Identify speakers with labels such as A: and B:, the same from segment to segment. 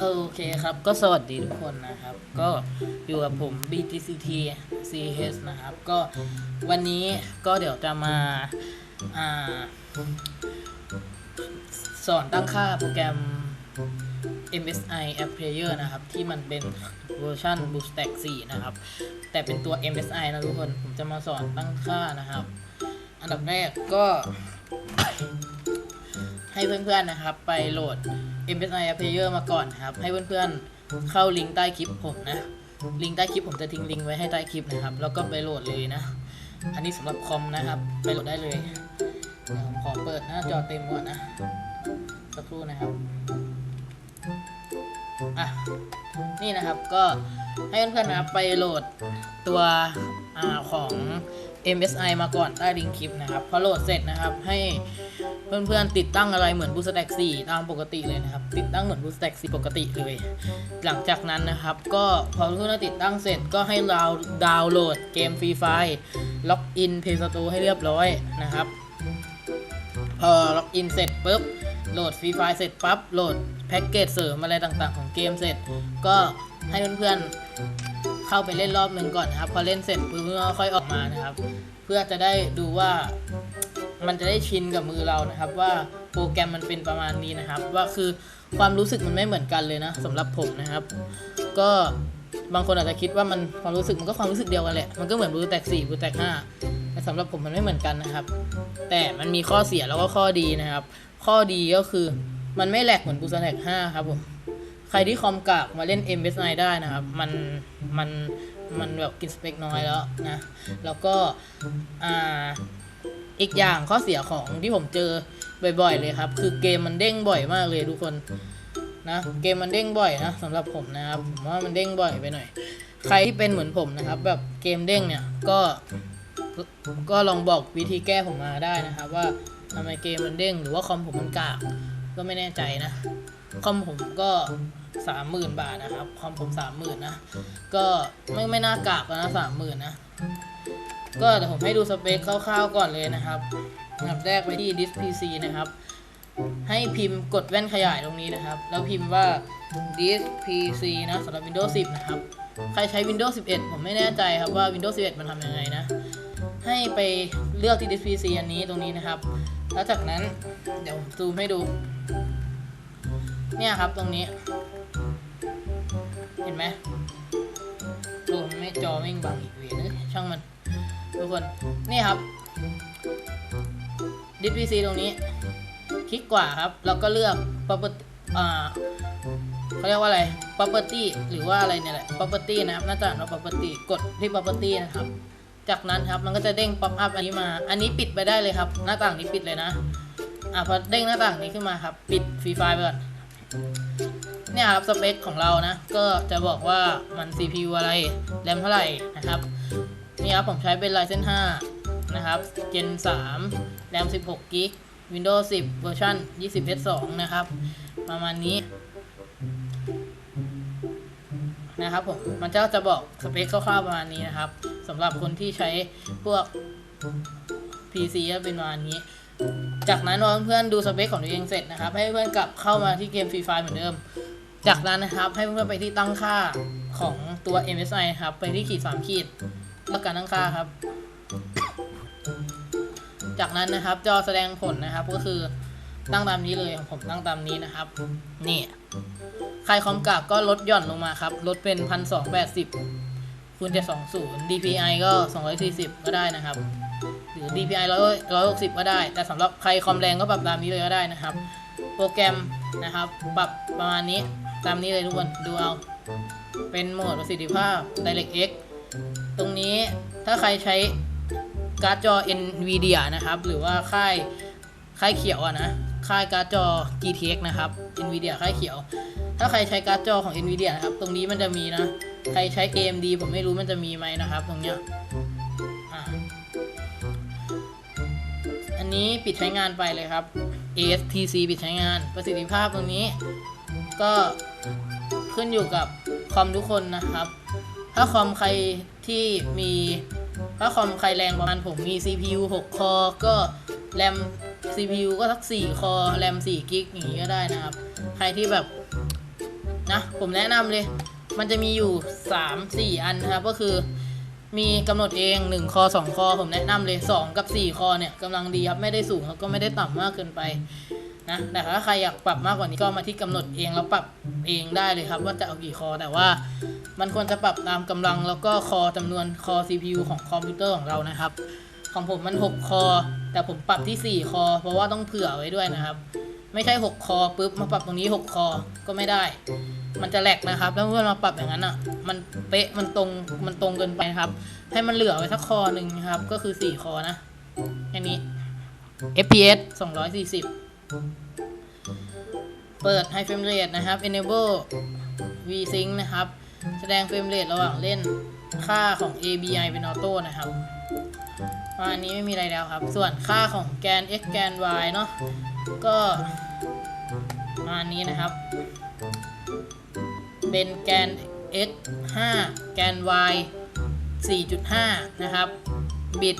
A: โอเคครับ ก็สวัสดีทุกคนนะครับ ก็อยู่กับผม BTCT CS นะครับ ก็วันนี้ก็เดี๋ยวจะมาอ่าสอนตั้งค่าโปรแกรม MSI App Player นะครับ ที่มันเป็นเวอร์ชัน BoostStack 4 นะครับ แต่เป็นตัว MSI นะทุกคน ผมจะมาสอนตั้งค่านะครับ อันดับแรกก็ ให้เพื่อนๆนะครับไปโหลด MSI App Player มาก่อนนะครับ ให้เพื่อนๆเข้าลิงก์ใต้คลิปผมนะ ลิงก์ใต้คลิปผมจะทิ้งลิงก์ไว้ให้ใต้คลิปนะครับ แล้วก็ไปโหลดเลยนะ อันนี้สำหรับคอมนะครับ ไปโหลดได้เลยเดี๋ยวผมขอเปิดหน้าจอเต็มก่อนนะ สักครู่นะครับอะนี่นะครับก็ให้เพื่อนๆนะครับไปโหลดตัวอ่าของ MSI มาก่อนใต้ลิงก์คลิปนะครับ พอโหลดเสร็จนะครับให้ เพื่อนๆติดตั้งอะไรเหมือน BoostStack 4ตามปกติเลยนะครับ ติดตั้งเหมือน BoostStack 4ปกติเลย หลังจากนั้นนะครับ ก็พอเพื่อนๆติดตั้งเสร็จก็ให้เราดาวน์โหลดเกมฟรีไฟล์ล็อกอิน Play Store ให้เรียบร้อยนะครับ พอล็อกอินเสร็จปุ๊บโหลดฟรีไฟล์เสร็จปั๊บโหลดแพ็กเกจเสริมอะไรต่างๆ ของเกมเสร็จ ก็ให้เพื่อนๆเข้าไปเล่นรอบหนึ่งก่อนนะครับ พอเล่นเสร็จปุ๊บก็ค่อยออกมานะครับ เพื่อจะได้ดูว่า มันจะได้ชินกับมือเรานะครับ ว่าโปรแกรมมันเป็นประมาณนี้นะครับ ว่าคือความรู้สึกมันไม่เหมือนกันเลยนะสำหรับผมนะครับ ก็บางคนอาจจะคิดว่ามันความรู้สึกมันก็ความรู้สึกเดียวกันแหละมันก็เหมือนบูแตก4บูแตก5แต่สำหรับผมมันไม่เหมือนกันนะครับ แต่มันมีข้อเสียแล้วก็ข้อดีนะครับ ข้อดีก็คือมันไม่แหลกเหมือนบูแต็ก5ครับผมใครที่คอมกากมาเล่น MSI ได้นะครับ มันมันมันแบบกินสเปคน้อยแล้วนะ แล้วก็อ่า อีกอย่างข้อเสียของที่ผมเจอบ่อย ๆ เลยครับ คือเกมมันเด้งบ่อยมากเลยทุกคนนะเกมมันเด้งบ่อยนะสำหรับผมนะครับผมว่ามันเด้งบ่อยไปหน่อย ใครที่เป็นเหมือนผมนะครับ แบบเกมเด้งเนี่ยก็ก็ลองบอกวิธีแก้ผมมาได้นะครับ ว่าทำไมเกมมันเด้งหรือว่าคอมผมมันกากก็ไม่แน่ใจนะคอมผมก็สามหมื่นบาทนะครับคอมผมสามหมื่นนะก็ไม่ไม่น่ากากแล้วนะสามหมื่นนะ ก็เดี๋ยวผมให้ดูสเปคคร่าวๆก่อนเลยนะครับอันดับแรกไปที่ disk PC นะครับ ให้พิมพ์กดแว่นขยายตรงนี้นะครับ แล้วพิมพ์ว่า disk PC นะสำหรับ Windows 10 นะครับ ใครใช้ Windows 11 ผมไม่แน่ใจครับว่า Windows 11 มันทำยังไงนะ ให้ไปเลือกที่ disk PC อันนี้ตรงนี้นะครับ แล้วจากนั้นเดี๋ยวผมซูมให้ดู เนี่ยครับตรงนี้ เห็นไหมดูมันไม่จอไม่บังอีกเวยนะช่างมัน ทุกคน นี่ครับดิสพีซีตรงนี้ คลิกกว่าครับ แล้วก็เลือก property อ่าเขาเรียกว่าอะไร property หรือว่าอะไรเนี่ยแหละ property นะครับน่าจะอ่านว่า property กดที่ property นะครับ จากนั้นครับมันก็จะเด้ง pop up อันนี้มา อันนี้ปิดไปได้เลยครับ หน้าต่างนี้ปิดเลยนะอะพอเด้งหน้าต่างนี้ขึ้นมาครับ ปิดฟรีไฟล์ไปก่อนเนี่ยครับสเปคของเรานะ ก็จะบอกว่ามัน CPU อะไร แรมเท่าไหร่นะครับ นี่ครับ ผมใช้เป็น Ryzen 5นะครับ Gen 3แรม16กิก Windows 10 เวอร์ชัน20 S2 นะครับ ประมาณนี้ นะครับผม มันจะจะบอกสเปคคร่าวๆประมาณนี้นะครับสำหรับคนที่ใช้พวก PC ก็เป็นประมาณนี้ จากนั้นพอเพื่อนๆดูสเปคของตัวเองเสร็จนะครับ ให้เพื่อนกลับเข้ามาที่เกมฟรีไฟเหมือนเดิม จากนั้นนะครับให้เพื่อนไปที่ตั้งค่าของตัว MSI ครับ ไปที่ขีด3ขีด แล้วการตั้งค่าครับ จากนั้นนะครับ จอแสดงผลนะครับ ก็คือตั้งตามนี้เลยของผมตั้งตามนี้นะครับ นี่ใครคอมกากก็ลดหย่อนลงมาครับ ลดเป็นพันสองแปดสิบคูณเจ็ดสองศูนย์ DPI ก็สองร้อยสี่สิบก็ได้นะครับ หรือ DPI ร้อยร้อยหกสิบก็ได้ แต่สำหรับใครคอมแรงก็ปรับตามนี้เลยก็ได้นะครับ โปรแกรมนะครับ ปรับประมาณนี้ตามนี้เลยทุกคนดูเอา เป็นโหมดประสิทธิภาพ DirectX ตรงนี้ถ้าใครใช้การ์ดจอ NVIDIA นะครับ หรือว่าค่ายค่ายเขียวอะนะค่ายการ์ดจอ GTX นะครับ NVIDIA ค่ายเขียว ถ้าใครใช้การ์ดจอของ NVIDIA นะครับ ตรงนี้มันจะมีนะ ใครใช้ AMD ผมไม่รู้มันจะมีไหมนะครับ ตรงเนี้ยอันนี้ปิดใช้งานไปเลยครับ ASTC ปิดใช้งาน ประสิทธิภาพตรงนี้ ก็ขึ้นอยู่กับคอมทุกคนนะครับ ถ้าคอมใคร ที่มีถ้าคอมใครแรงประมาณผมมี CPU 6 คอ ก็แรม CPU ก็สัก 4 คอ แรม 4 กิกอย่างนี้ก็ได้นะครับ ใครที่แบบนะผมแนะนำเลย มันจะมีอยู่ 3 4 อันนะครับ ก็คือมีกำหนดเอง 1 คอ 2 คอ ผมแนะนำเลย 2 กับ 4 คอเนี่ยกำลังดีครับ ไม่ได้สูงแล้วก็ไม่ได้ต่ำมากเกินไป นะแต่ถ้าใครอยากปรับมากกว่านี้ก็มาที่กำหนดเองแล้วปรับเองได้เลยครับ ว่าจะเอากี่คอ แต่ว่ามันควรจะปรับตามกำลังแล้วก็คอจำนวนคอ CPU ของคอมพิวเตอร์ของเรานะครับ ของผมมัน 6 คอ แต่ผมปรับที่ 4 คอ เพราะว่าต้องเผื่อไว้ด้วยนะครับ ไม่ใช่ 6 คอปุ๊บมาปรับตรงนี้ 6 คอก็ไม่ได้ มันจะแหลกนะครับแล้วเมื่อมาปรับอย่างนั้นอะมันเป๊ะมันตรงมันตรงเกินไปครับ ให้มันเหลือไว้สักคอหนึ่งครับก็คือ 4 คอนะแค่นี้ FPS 240 เปิด High Frame Rate นะครับ Enable VSync นะครับ แสดงเฟรมเรทระหว่างเล่นค่าของ ABI เป็นออโต้นะครับประมาณนี้ไม่มีอะไรแล้วครับ ส่วนค่าของแกน x แกน y เนาะก็มานี้นะครับ เป็นแกน x 5 แกน y 4.5 นะครับ บิต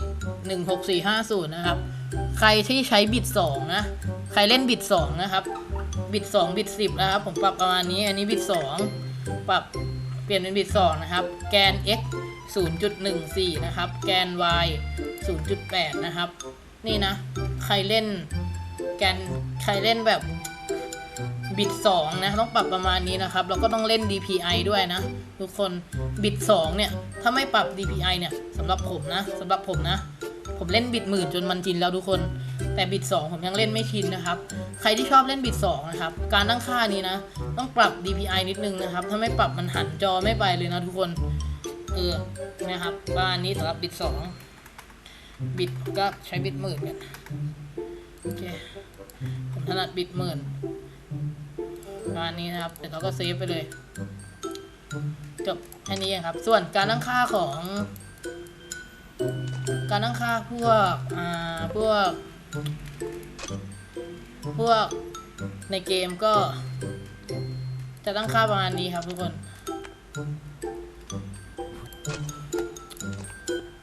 A: 16450 นะครับ ใครที่ใช้บิต 2 นะ รเล่นบิต2นะครับ บิต2บิต10นะครับ ผมปรับประมาณนี้ อันนี้บิต2ปรับเปลี่ยนเป็นบิต2นะครับ แกน x 0.14 นะครับ แกน y 0.8 นะครับ นี่นะ ใครเล่นแกน ใครเล่นแบบบิต2นะต้องปรับประมาณนี้นะครับ แล้วก็ต้องเล่น DPI ด้วยนะ ทุกคนบิต2เนี่ย ถ้าไม่ปรับ DPI เนี่ยสำหรับผมนะสำหรับผมนะ ผมเล่นบิตหมื่นจนมันชินแล้วทุกคน แต่บิต2ผมยังเล่นไม่ชินนะครับ ใครที่ชอบเล่นบิต2นะครับ การตั้งค่านี้นะ ต้องปรับ DPI นิดนึงนะครับ ถ้าไม่ปรับมันหันจอไม่ไปเลยนะทุกคน เออ นะครับประมาณนี้สำหรับบิต2บิตก็ใช้บิตหมื่นเนี่ยโอเค ผมถนัดบิตหมื่นประมาณนี้นะครับ เดี๋ยวเราก็เซฟไปเลย จบแค่นี้เองครับ ส่วนการตั้งค่าของการตั้งค่าพวก อ่า พวก พวกในเกมก็ จะตั้งค่าประมาณนี้ครับทุกคน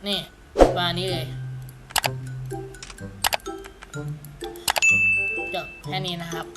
A: นี่ประมาณนี้เลยจบแค่นี้นะครับ